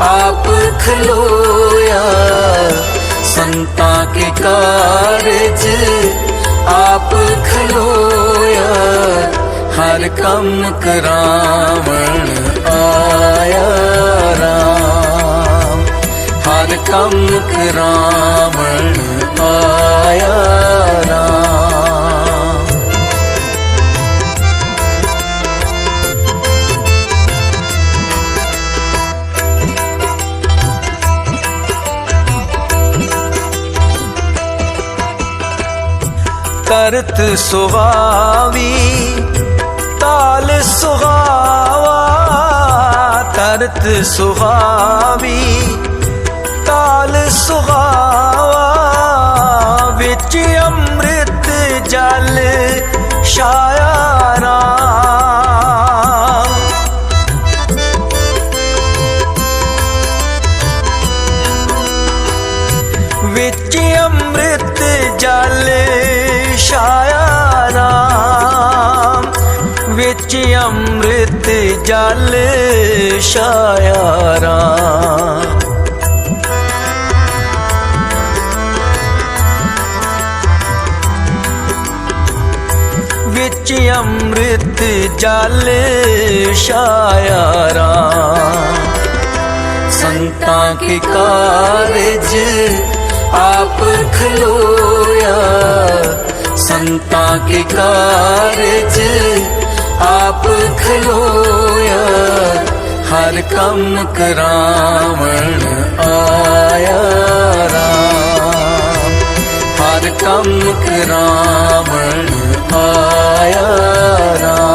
ਆਪ ਖਲੋਇਆ। ਸੰਤਾਂ ਕੇ ਕਾਰਜ ਆਪ ਖਲੋਇਆ। ਹਰ ਕੰਮ ਕਰਾਵਣ ਆਇਆ ਰਾਮ। ਹਰ ਕੰਮ ਕਰਾਵਣ கருத்து சுகாவி தாலு சுகாவா கருத்து சுகாவி தாலு சுகா ਅੰਮ੍ਰਿਤ ਜਲ ਛਾਇਆ ਵਿੱਚ ਅੰਮ੍ਰਿਤ ਜਲ ਛਾਇਆ ਰਾਮ। ਸੰਤਾਂ ਕੇ ਕਾਰਜ ਆਪ ਖਲੋਇਆ। ਸੰਤਾਂ ਕੇ ਕਾਰਜ ਮਨ ਕੰਮ ਕਰਾਵਣ ਆਇਆ ਰਾਮ। ਹਰ ਕੰਮ ਕਰਾਵਣ ਆਇਆ ਰਾਮ।